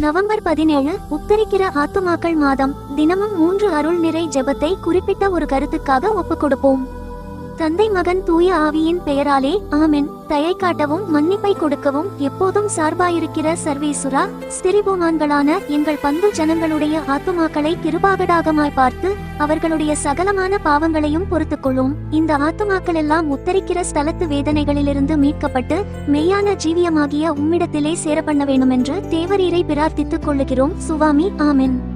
November பதினேழு உத்தரிக்கிற ஆத்துமாக்கள் மாதம் தினமும் மூன்று அருள் நிறை ஜெபத்தை குறிப்பிட்ட ஒரு கருத்துக்காக ஒப்புக் கொடுப்போம் தந்தை மகன் தூய ஆவியின் பெயராலே ஆமென். தயை காட்டவும் மன்னிப்பை கொடுக்கவும் எப்போதும் சார்பாயிருக்கிற சர்வேசுரா ஸ்திரிபுமான்களான எங்கள் பந்து ஜனங்களுடைய ஆத்துமாக்களை கிருபாகடாகமாய் பார்த்து அவர்களுடைய சகலமான பாவங்களையும் பொறுத்துக்கொள்ளும். இந்த ஆத்துமாக்கள் எல்லாம் உத்தரிக்கிற ஸ்தலத்து வேதனைகளிலிருந்து மீட்கப்பட்டு மெய்யான ஜீவியமாகிய உம்மிடத்திலே சேர பண்ண வேண்டுமென்று தேவரீரை பிரார்த்தித்துக் கொள்ளுகிறோம். சுவாமி ஆமென்.